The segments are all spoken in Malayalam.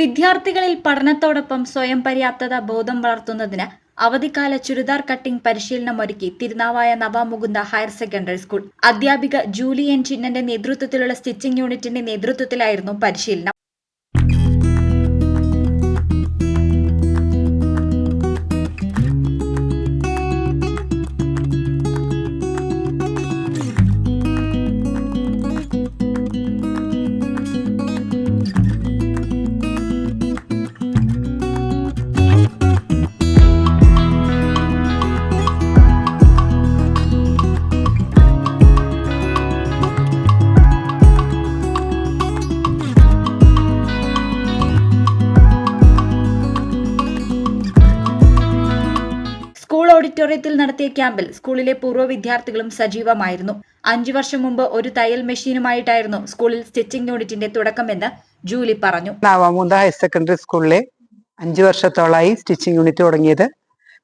വിദ്യാർത്ഥികളിൽ പഠനത്തോടൊപ്പം സ്വയം പര്യാപ്തത ബോധം വളർത്തുന്നതിന് അവധിക്കാല ചുരിദാർ കട്ടിംഗ് പരിശീലനം ഒരുക്കി Tirunavaya Navamukunda higher secondary school. അധ്യാപിക ജൂലിയൻ ചിന്നന്റെ നേതൃത്വത്തിലുള്ള സ്റ്റിച്ചിംഗ് യൂണിറ്റിന്റെ നേതൃത്വത്തിലായിരുന്നു പരിശീലനം. ഓഡിറ്റോറിയത്തിൽ നടത്തിയ ക്യാമ്പിൽ സ്കൂളിലെ പൂർവ വിദ്യാർത്ഥികളും സജീവമായിരുന്നു. അഞ്ചു വർഷം മുമ്പ് ഒരു തയ്യൽ മെഷീനുമായിട്ടായിരുന്നു സ്കൂളിൽ സ്റ്റിച്ചിംഗ് യൂണിറ്റിന്റെ തുടക്കമെന്ന് ജൂലി പറഞ്ഞു. നാവാമൂന്ത ഹയർ സെക്കൻഡറി സ്കൂളിലെ അഞ്ച് വർഷത്തോളമായി സ്റ്റിച്ചിങ് യൂണിറ്റ് തുടങ്ങിയത്.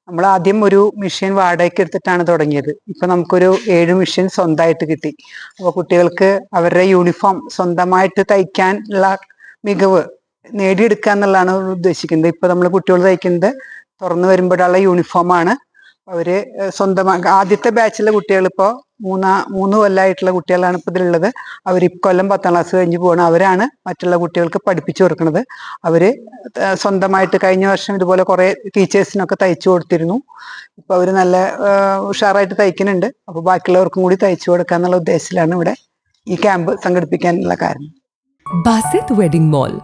നമ്മൾ ആദ്യം ഒരു മെഷീൻ വാടകയ്ക്ക് എടുത്തിട്ടാണ് തുടങ്ങിയത്. ഇപ്പൊ നമുക്കൊരു ഏഴ് മെഷീൻ സ്വന്തമായിട്ട് കിട്ടി. അപ്പോൾ കുട്ടികൾക്ക് അവരുടെ യൂണിഫോം സ്വന്തമായിട്ട് തയ്ക്കാൻ ഉള്ള മികവ് നേടിയെടുക്കുക എന്നുള്ളതാണ് ഉദ്ദേശിക്കുന്നത്. ഇപ്പൊ നമ്മൾ കുട്ടികൾ തയ്ക്കുന്നത് തുറന്നു വരുമ്പോഴുള്ള യൂണിഫോമാണ്. അവർ സ്വന്തമായി ആദ്യത്തെ ബാച്ചിലെ കുട്ടികൾ ഇപ്പോ മൂന്നാ മൂന്ന് കൊല്ലമായിട്ടുള്ള കുട്ടികളാണ് ഇപ്പോൾ ഇതിലുള്ളത്. അവർ ഇക്കൊല്ലം പത്താം ക്ലാസ് കഴിഞ്ഞ് പോകണം അവരാണ് മറ്റുള്ള കുട്ടികൾക്ക് പഠിപ്പിച്ചു കൊടുക്കുന്നത് അവർ സ്വന്തമായിട്ട് കഴിഞ്ഞ വർഷം ഇതുപോലെ കുറെ ടീച്ചേഴ്സിനൊക്കെ തയ്ച്ചു കൊടുത്തിരുന്നു. ഇപ്പൊ അവർ നല്ല ഉഷാറായിട്ട് തയ്ക്കുന്നുണ്ട്. അപ്പൊ ബാക്കിയുള്ളവർക്കും കൂടി തയ്ച്ചു കൊടുക്കുക എന്നുള്ള ഉദ്ദേശത്തിലാണ് ഇവിടെ ഈ ക്യാമ്പ് സംഘടിപ്പിക്കാനുള്ള കാരണം. Basith wedding mall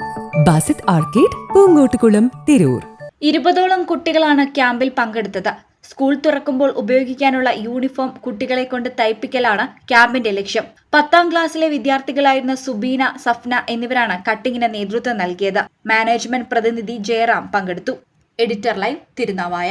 Basith arcade Poonkottukulam Tirur. ഇരുപതോളം കുട്ടികളാണ് ക്യാമ്പിൽ പങ്കെടുത്തത്. സ്കൂൾ തുറക്കുമ്പോൾ ഉപയോഗിക്കാനുള്ള യൂണിഫോം കുട്ടികളെ കൊണ്ട് തയ്പ്പിക്കലാണ് ക്യാമ്പിന്റെ ലക്ഷ്യം. പത്താം ക്ലാസ്സിലെ വിദ്യാർത്ഥികളായിരുന്ന സുബീന സഫ്ന എന്നിവരാണ് കട്ടിങ്ങിന് നേതൃത്വം നൽകിയത്. മാനേജ്മെന്റ് പ്രതിനിധി ജയറാം പങ്കെടുത്തു. Editor live Thirunavaya.